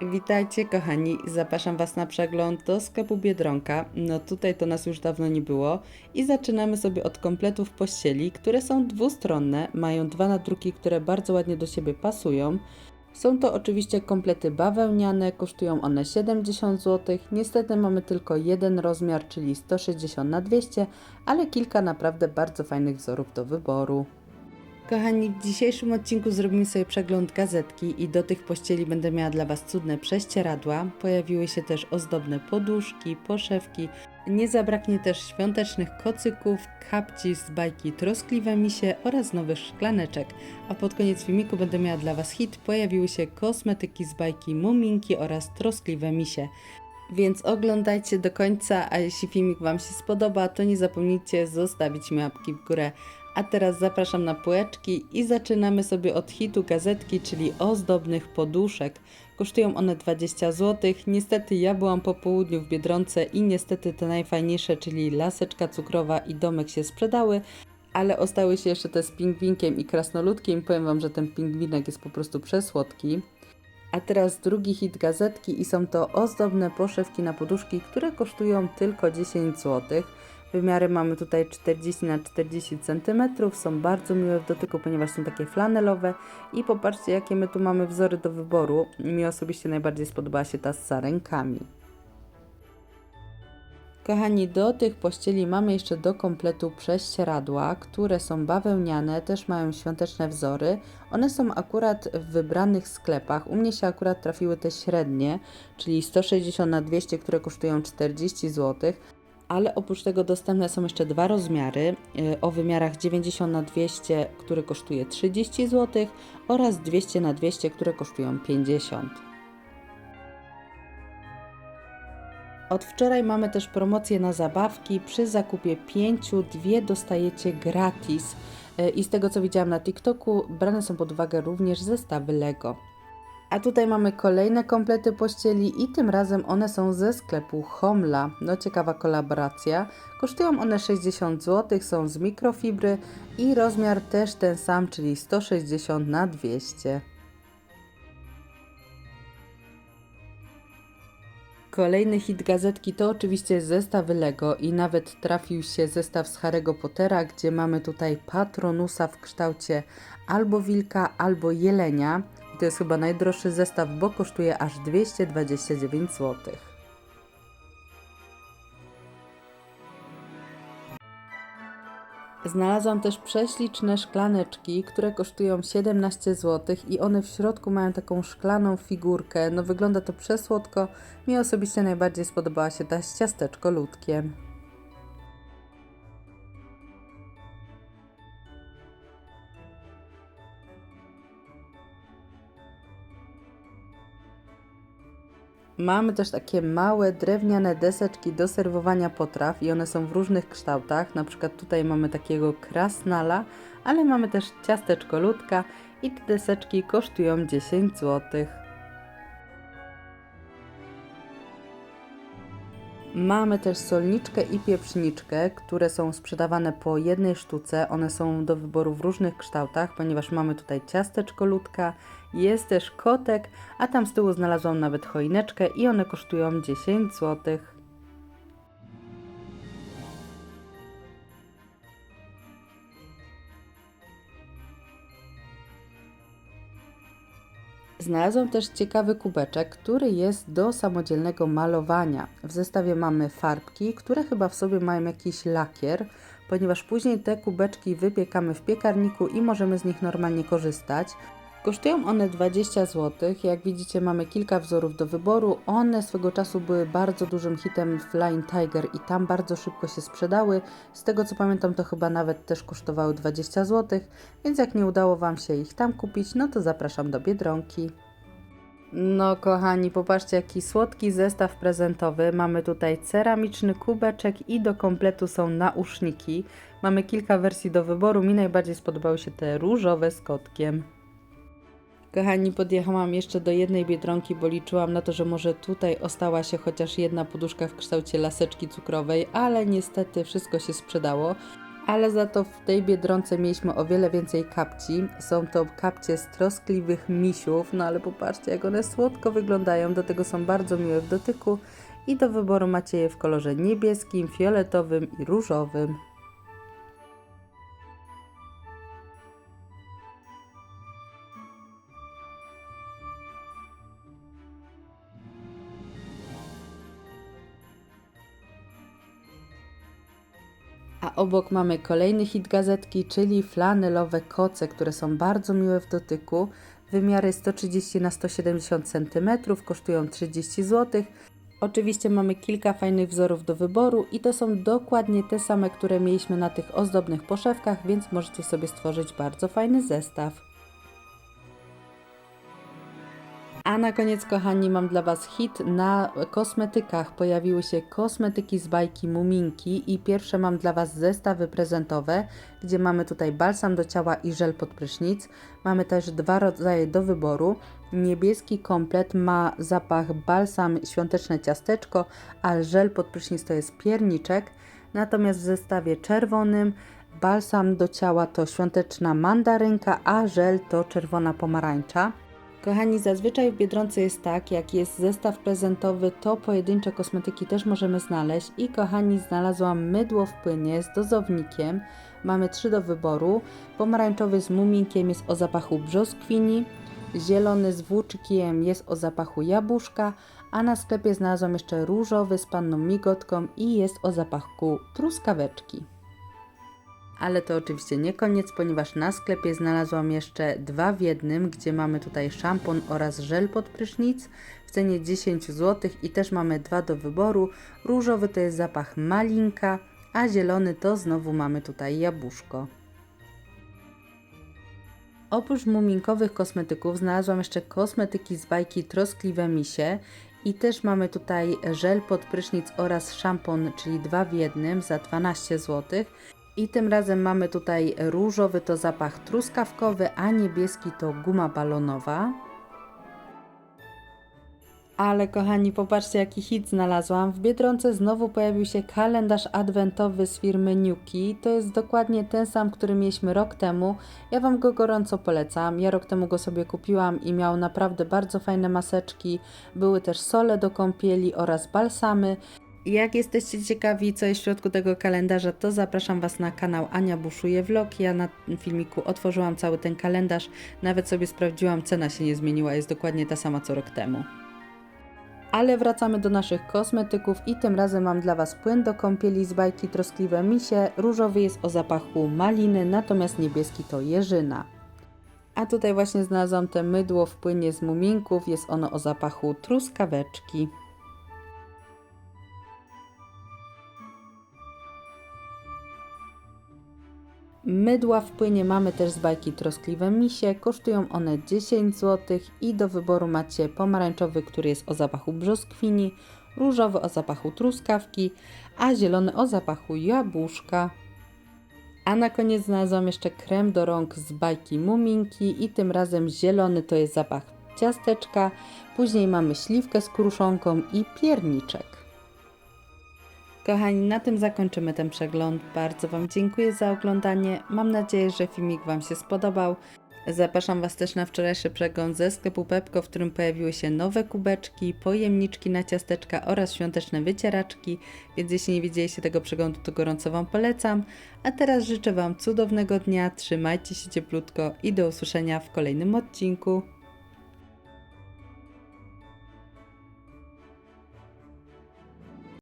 Witajcie kochani, zapraszam Was na przegląd do sklepu Biedronka. No tutaj to nas już dawno nie było i zaczynamy sobie od kompletów pościeli, które są dwustronne, mają dwa nadruki, które bardzo ładnie do siebie pasują. Są to oczywiście komplety bawełniane, kosztują one 70 zł. Niestety mamy tylko jeden rozmiar, czyli 160 na 200, ale kilka naprawdę bardzo fajnych wzorów do wyboru. Kochani, w dzisiejszym odcinku zrobimy sobie przegląd gazetki i do tych pościeli będę miała dla Was cudne prześcieradła. Pojawiły się też ozdobne poduszki, poszewki. Nie zabraknie też świątecznych kocyków, kapci z bajki Troskliwe Misie oraz nowych szklaneczek. A pod koniec filmiku będę miała dla Was hit. Pojawiły się kosmetyki z bajki Muminki oraz Troskliwe Misie. Więc oglądajcie do końca, a jeśli filmik Wam się spodoba, to nie zapomnijcie zostawić mi łapki w górę. A teraz zapraszam na półeczki i zaczynamy sobie od hitu gazetki, czyli ozdobnych poduszek. Kosztują one 20 zł. Niestety ja byłam po południu w Biedronce i niestety te najfajniejsze, czyli laseczka cukrowa i domek się sprzedały, ale ostały się jeszcze te z pingwinkiem i krasnoludkiem. Powiem Wam, że ten pingwinek jest po prostu przesłodki. A teraz drugi hit gazetki i są to ozdobne poszewki na poduszki, które kosztują tylko 10 zł. Wymiary mamy tutaj 40 na 40 cm, są bardzo miłe w dotyku, ponieważ są takie flanelowe i popatrzcie jakie my tu mamy wzory do wyboru. Mi osobiście najbardziej spodobała się ta z sarenkami. Kochani, do tych pościeli mamy jeszcze do kompletu prześcieradła, które są bawełniane, też mają świąteczne wzory. One są akurat w wybranych sklepach. U mnie się akurat trafiły te średnie, czyli 160 na 200, które kosztują 40 zł. Ale oprócz tego dostępne są jeszcze dwa rozmiary y, o wymiarach 90 na 200, który kosztuje 30 zł oraz 200 na 200, które kosztują 50 Od wczoraj mamy też promocję na zabawki. Przy zakupie 5 dwie dostajecie gratis. Y, I z tego co widziałam na TikToku, brane są pod uwagę również zestawy Lego. A tutaj mamy kolejne komplety pościeli i tym razem one są ze sklepu Homla. No ciekawa kolaboracja. Kosztują one 60 zł, są z mikrofibry i rozmiar też ten sam, czyli 160 na 200. Kolejny hit gazetki to oczywiście zestawy Lego i nawet trafił się zestaw z Harry'ego Pottera, gdzie mamy tutaj Patronusa w kształcie albo wilka, albo jelenia. To jest chyba najdroższy zestaw, bo kosztuje aż 229 zł. Znalazłam też prześliczne szklaneczki, które kosztują 17 zł i one w środku mają taką szklaną figurkę. No wygląda to przesłodko. Mi osobiście najbardziej spodobała się ta z ciasteczko ludkiem. Mamy też takie małe drewniane deseczki do serwowania potraw i one są w różnych kształtach. Na przykład tutaj mamy takiego krasnala, ale mamy też ciasteczko ludka i te deseczki kosztują 10 zł. Mamy też solniczkę i pieprzniczkę, które są sprzedawane po jednej sztuce. One są do wyboru w różnych kształtach, ponieważ mamy tutaj ciasteczko ludka, jest też kotek, a tam z tyłu znalazłam nawet choineczkę i one kosztują 10 zł. Znalazłam też ciekawy kubeczek, który jest do samodzielnego malowania. W zestawie mamy farbki, które chyba w sobie mają jakiś lakier, ponieważ później te kubeczki wypiekamy w piekarniku i możemy z nich normalnie korzystać. Kosztują one 20 zł. Jak widzicie, mamy kilka wzorów do wyboru. One swego czasu były bardzo dużym hitem Flying Tiger i tam bardzo szybko się sprzedały. Z tego co pamiętam, to chyba nawet też kosztowały 20 zł, więc jak nie udało Wam się ich tam kupić, no to zapraszam do Biedronki. No kochani, popatrzcie jaki słodki zestaw prezentowy. Mamy tutaj ceramiczny kubeczek i do kompletu są nauszniki. Mamy kilka wersji do wyboru. Mi najbardziej spodobały się te różowe z kotkiem. Kochani, podjechałam jeszcze do jednej biedronki, bo liczyłam na to, że może tutaj ostała się chociaż jedna poduszka w kształcie laseczki cukrowej, ale niestety wszystko się sprzedało. Ale za to w tej Biedronce mieliśmy o wiele więcej kapci. Są to kapcie z troskliwych misiów, no ale popatrzcie jak one słodko wyglądają, do tego są bardzo miłe w dotyku i do wyboru macie je w kolorze niebieskim, fioletowym i różowym. Obok mamy kolejny hit gazetki, czyli flanelowe koce, które są bardzo miłe w dotyku. Wymiary 130 na 170 cm, kosztują 30 zł. Oczywiście mamy kilka fajnych wzorów do wyboru i to są dokładnie te same, które mieliśmy na tych ozdobnych poszewkach, więc możecie sobie stworzyć bardzo fajny zestaw. A na koniec, kochani, mam dla Was hit na kosmetykach. Pojawiły się kosmetyki z bajki Muminki i pierwsze mam dla Was zestawy prezentowe, gdzie mamy tutaj balsam do ciała i żel pod prysznic. Mamy też dwa rodzaje do wyboru. Niebieski komplet ma zapach balsam świąteczne ciasteczko, a żel pod prysznic to jest pierniczek. Natomiast w zestawie czerwonym balsam do ciała to świąteczna mandarynka, a żel to czerwona pomarańcza. Kochani, zazwyczaj w Biedronce jest tak, jak jest zestaw prezentowy, to pojedyncze kosmetyki też możemy znaleźć. I kochani, znalazłam mydło w płynie z dozownikiem. Mamy trzy do wyboru. Pomarańczowy z muminkiem jest o zapachu brzoskwini, zielony z włóczkiem jest o zapachu jabłuszka, a na sklepie znalazłam jeszcze różowy z panną migotką i jest o zapachu truskaweczki. Ale to oczywiście nie koniec, ponieważ na sklepie znalazłam jeszcze dwa w jednym, gdzie mamy tutaj szampon oraz żel pod prysznic w cenie 10 zł i też mamy dwa do wyboru. Różowy to jest zapach malinka, a zielony to znowu mamy tutaj jabłuszko. Oprócz muminkowych kosmetyków znalazłam jeszcze kosmetyki z bajki Troskliwe Misie i też mamy tutaj żel pod prysznic oraz szampon, czyli dwa w jednym za 12 zł. I tym razem mamy tutaj różowy to zapach truskawkowy, a niebieski to guma balonowa. Ale kochani, popatrzcie jaki hit znalazłam. W Biedronce znowu pojawił się kalendarz adwentowy z firmy Nuki. To jest dokładnie ten sam, który mieliśmy rok temu. Ja Wam go gorąco polecam. Ja rok temu go sobie kupiłam i miał naprawdę bardzo fajne maseczki. Były też sole do kąpieli oraz balsamy. Jak jesteście ciekawi, co jest w środku tego kalendarza, to zapraszam Was na kanał Ania Buszuje Vlog. Ja na filmiku otworzyłam cały ten kalendarz, nawet sobie sprawdziłam, cena się nie zmieniła, jest dokładnie ta sama co rok temu. Ale wracamy do naszych kosmetyków i tym razem mam dla Was płyn do kąpieli z bajki Troskliwe Misie. Różowy jest o zapachu maliny, natomiast niebieski to jeżyna. A tutaj właśnie znalazłam te mydło w płynie z muminków, jest ono o zapachu truskaweczki. Mydła w płynie mamy też z bajki Troskliwe Misie, kosztują one 10 zł i do wyboru macie pomarańczowy, który jest o zapachu brzoskwini, różowy o zapachu truskawki, a zielony o zapachu jabłuszka. A na koniec znalazłam jeszcze krem do rąk z bajki Muminki i tym razem zielony to jest zapach ciasteczka, później mamy śliwkę z kruszonką i pierniczek. Kochani, na tym zakończymy ten przegląd. Bardzo Wam dziękuję za oglądanie. Mam nadzieję, że filmik Wam się spodobał. Zapraszam Was też na wczorajszy przegląd ze sklepu Pepko, w którym pojawiły się nowe kubeczki, pojemniczki na ciasteczka oraz świąteczne wycieraczki, więc jeśli nie widzieliście tego przeglądu, to gorąco Wam polecam. A teraz życzę Wam cudownego dnia, trzymajcie się cieplutko i do usłyszenia w kolejnym odcinku.